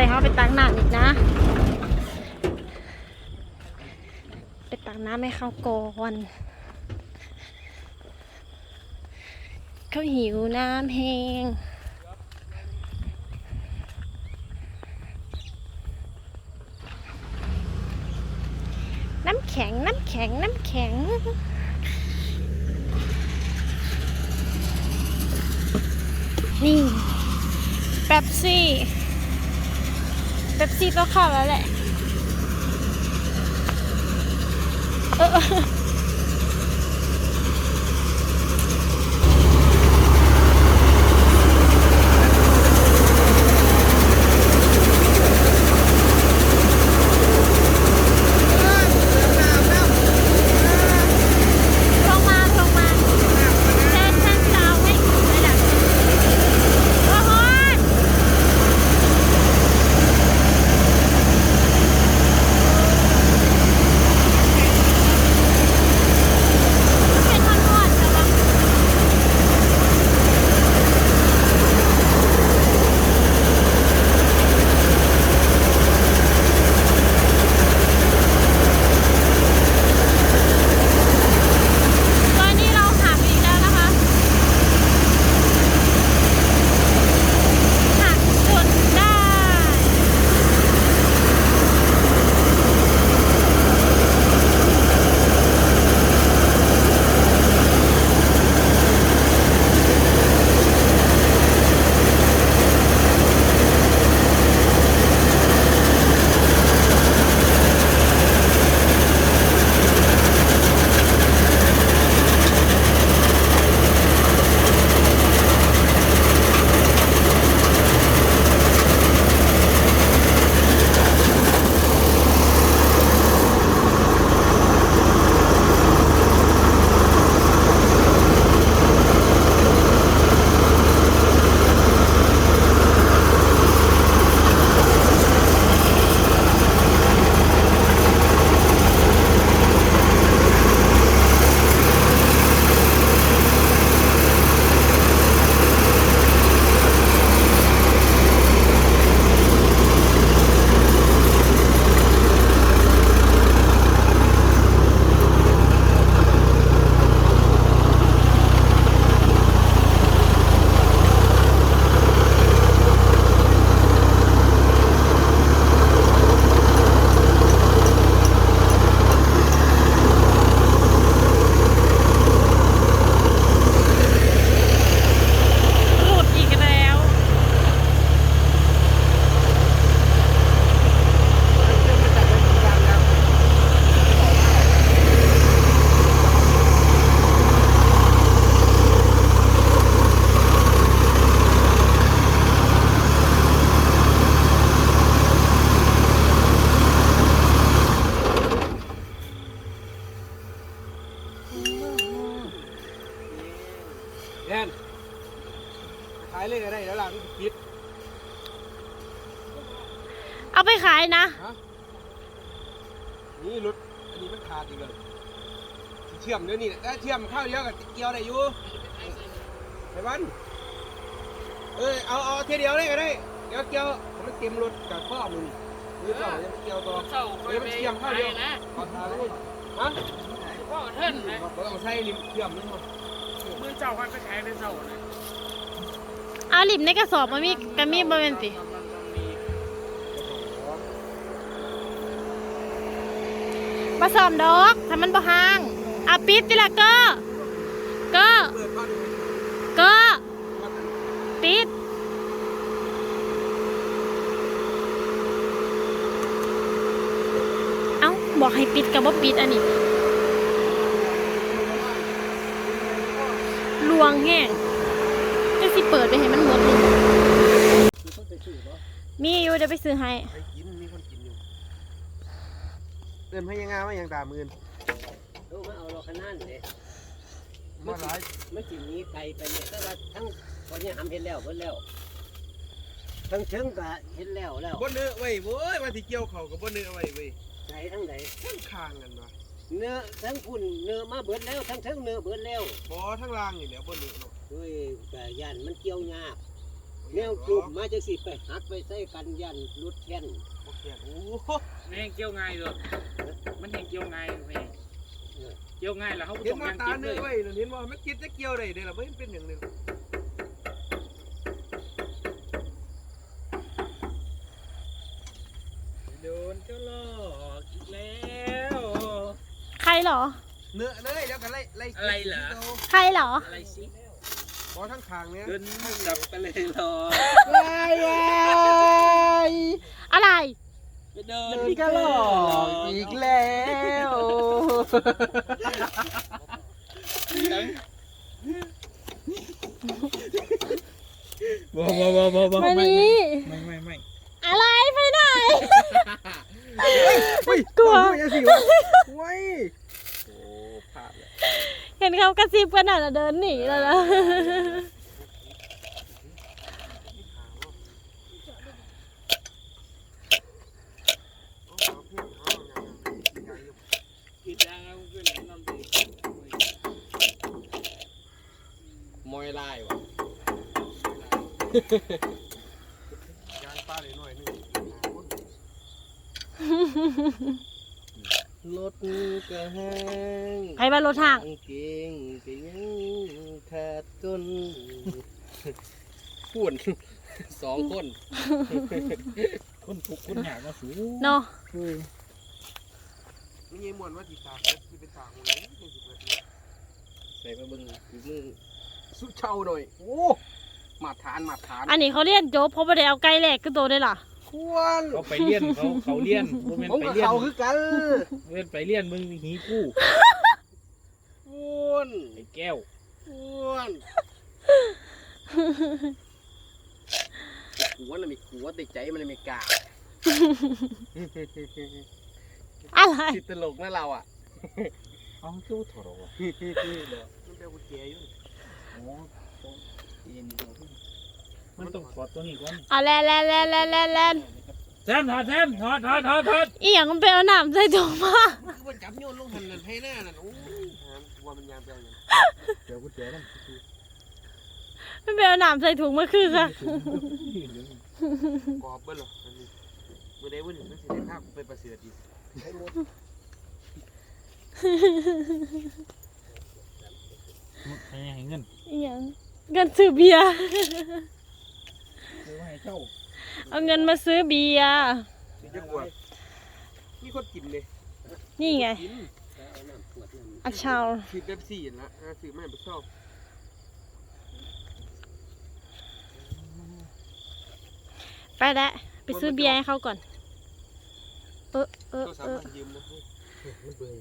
ใจเขาไปตักน้ำอีกนะ ไปตักน้ำให้เขาก่อนเขาหิวน้ำแห้งน้ำแข็ง น้ำแข็ง น้ำแข็ง นี่เป๊ปซี่ เป๊ปซี่ต้องเข้าแล้วแหละ เออ เอาไปขายนะ ฮะนี่รถอันนี้มันขาดอีกเลยเชื่อมเดี๋ยวนี้ได้เชื่อมข้าวเดียวกับเกี่ยวได้อยู่ไอ้บ้านเออเอาเอาเทียเดียวเลยก็ได้เดี๋ยวเกี่ยวให้มันเต็มรถกับข้อมึงนี่ต่อยังเกี่ยวต่อเศร้าไปเดี๋ยวมันเชื่อมข้าวเดียวนะขอทานเลยฮะพ่อเทินนะเราต้องใช้ริมเชื่อมนี่มั้งมือเจ้าวันไปขายในเศร้านะเอาหลิบในกระสอบมามีกระมีบะเป็นติ มาสอมดอกถ้ามันบ่ห่างอาปิดจิละเก็ก็เก็ปิดเอ้าบอกให้ปิดกับว่าปิดอันนี้ลวงแห้งจะสิเปิดไปให้มันหมดเลยมีอยู่เดี๋ยวไปซื้อให้ ไปกินมีคนกินอยู่ เดินพยังงาว่ายังด่ามืนดูมาเอาเราขนาดนี้มาหลายมันสิมีไก่ไปเนี่ยแต่ว่าทั้งตอนนี้ทำเห็นแล้วเพิ่นแล้วทั้งเชิงก็เห็นแล้วแล้วบนเนื้อไว้เว้ยว่าที่เกี่ยวเขากับบนเนื้อไว้เว้ยไหนทั้งไหนข้างคางกันวะเนื้อทั้งพุ่นเนื้อมาเบิดแล้วทั้งเชิงเนื้อเบิดแล้วบอทั้งล่างนี่แหล้วบนเนื้อเนาะด้วยกะยันมันเกี่ยวยากเแนวกลุ่มมาจะสิไปหักไปใส่กันยันรุดแท่น โอเคโอ้โหมันแห้งเกี่ยวง่ายเลยมันแห้งเกี่ยวง่ายเลยเกี่ยวง่ายแล้วเขาเห็นต้องว่ายังตากินเนื้เลอยไว้เห็นว่ามันกินจะเกี่ยวได้เด้ล่ะไม่เป็นอย่างนึงโดนเจ้าหลอกอีกแล้ว ใครเหรอ เนื้อเลยแล้วกันไล่ไล่อะไรเหรอใครเหรอ อะไรสิขอทั้งทางเนี้ยเดินจับไปเลยหรอ อะไรไปเดินเดินก็หลอกอีกแล้วบ่บ่บ่บ่บ่มานี่ไม่ไม่ไม่อะไรไปไหนเฮ้ยกลัวอย่าสิวะไว้โอ้ภาพเลยเห็นเขากระซิบกันอะเดินหนีแล้วนะ กินยางแล้วขึ้นน้ำดี มอยลายวะ ยางป้าเลยหน่อยนึงรถกระหังไปบ้านรถทางกางเกงก็ยังขาดต้นพูดสองคนคนทุกข์คนอยากมาสูเนาะไม่ยี่มวนว่าจีตาเฮ็ดที่เป็นตาของไหนนี่สิเบิดเนี่ยใส่มาเบิ่งฝีมือสุดเช่าหน่อย โอ้ มาทานมาทานอันนี้เขาเรียนจบเพราะไม่ได้เอาไก่แหลกขึ้นตัวได้ล่ะควรเขาไปเลี้ยนเขาเขาเลี้ยนบ่แม่นผมไปกับเลี้ยนเขาคือกันเว้นไปเลี้ยนมึงหีกู้ควรไอ้แก้วควรหัวน่ะมีหัวแต่ใจมันน่ะมีกาอะไรคิดตลกนะเราอะเอาเจ้าถอดออกมันเป็นกุญแจอยู่อ๋อเอ็น มันต้องถอดตัวนี้ก่อนเอาแลนแลนแลนแลนแลนแลนแซมถอดแซมถอดถอดถอดถอดอีหยังมันไปเอาหนามใส่ถุงมาคือว่าจับโยนลงหันนั่นให้หน้านั่นโอ้ยหามกลัวมันยามไปเอาอย่างเดี๋ยวกูแจนั่นมันไปเอาหนามใส่ถุงมาคือค่ะกรอบเบิ้ลหรออันนี้เมื่อใดวันหนึ่งมันสิได้ภาพเป็นประเสริฐดีให้หมดให้ให้เงินอีหยัง เงินซื้อเบียร์ ซื้อมาให้เจ้าเอาเงินมาซื้อเบียร์ สิจะกลัวมีคนกินเลยนี่ไงกินเอาน้ำขวดน้ำอาชาวซื้อเป๊ปซี่นั่นละอ่าซื้อมาให้ไปชอบไปแล้วไปซื้อเบียร์ให้เขาก่อน เออเออโทรศัพเอท์อมันยืมนะมันเบื่อ